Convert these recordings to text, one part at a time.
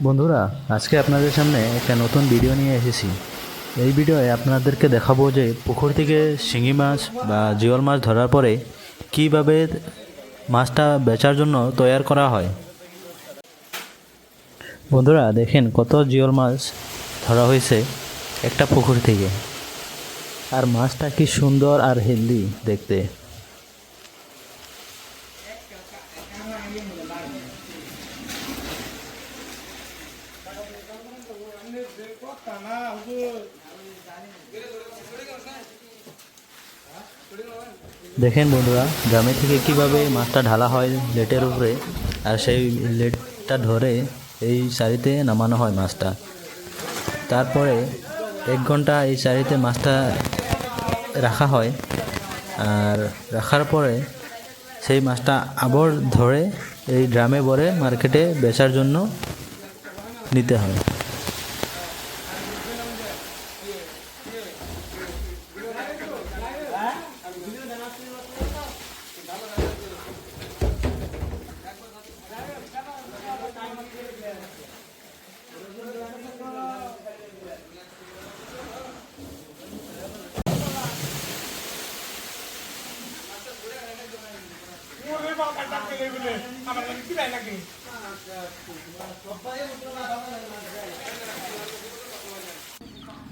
বন্ধুরা, আজকে আপনাদের সামনে একটা নতুন ভিডিও নিয়ে এসেছি। এই ভিডিওয়ে আপনাদেরকে দেখাবো যে পুকুর থেকে শিঙি মাছ বা জিওল মাছ ধরার পরে কীভাবে মাছটা বেচার জন্য তৈয়ার করা হয়। বন্ধুরা, দেখেন কত জিওল মাছ ধরা হয়েছে একটা পুকুর থেকে। আর মাছটা কি সুন্দর আর হেলদি দেখতে। দেখেন বন্ধুরা গ্রামে থেকে কীভাবে মাছটা ঢালা হয় লেটের উপরে, আর সেই লেটটা ধরে এই শাড়িতে নামানো হয় মাছটা। তারপরে এক ঘণ্টা এই শাড়িতে মাছটা রাখা হয়, আর রাখার পরে সেই মাছটা আবার ধরে এই ড্রামে ভরে মার্কেটে বেচার জন্য নিতে হয়।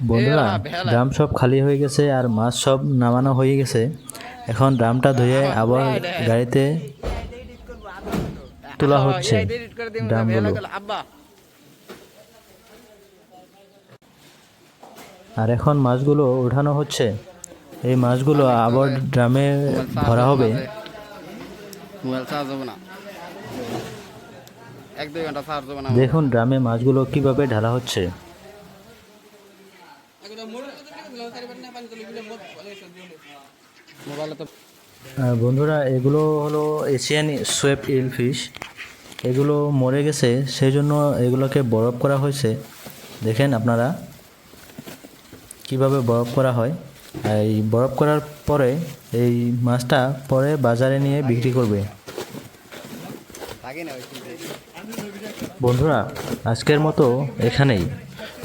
বন্ধুরা ড্রাম সব খালি হয়ে গেছে আর মাছ সব নামানো হয়ে গেছে। এখন ড্রামটা ধুয়ে আবার গাড়িতে তোলা হচ্ছে। ড্রামগুলো আর এখন মাছগুলো উঠানো হচ্ছে। এই মাছগুলো আবার ড্রামে ভরা হবে দেখুন ড্রামে মাছগুলো কীভাবে ঢালা হচ্ছে। মোবাইলে তো বন্ধুরা এগুলো হলো এশিয়ান সোয়েপ ইল ফিশ এগুলো মরে গেছে সেই জন্য এগুলোকে বরফ করা হয়েছে। দেখেন আপনারা কীভাবে বরফ করা হয়। আর এই বরফ করার পরে এই মাছটা পরে বাজারে নিয়ে বিক্রি করবে। না বন্ধুরা আজকের মতো এখানেই।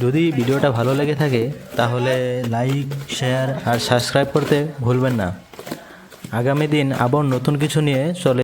যদি ভিডিওটা ভালো লেগে থাকে, তাহলে লাইক শেয়ার আর সাবস্ক্রাইব করতে ভুলবেন না। আগামী দিন আবার নতুন কিছু নিয়ে চলে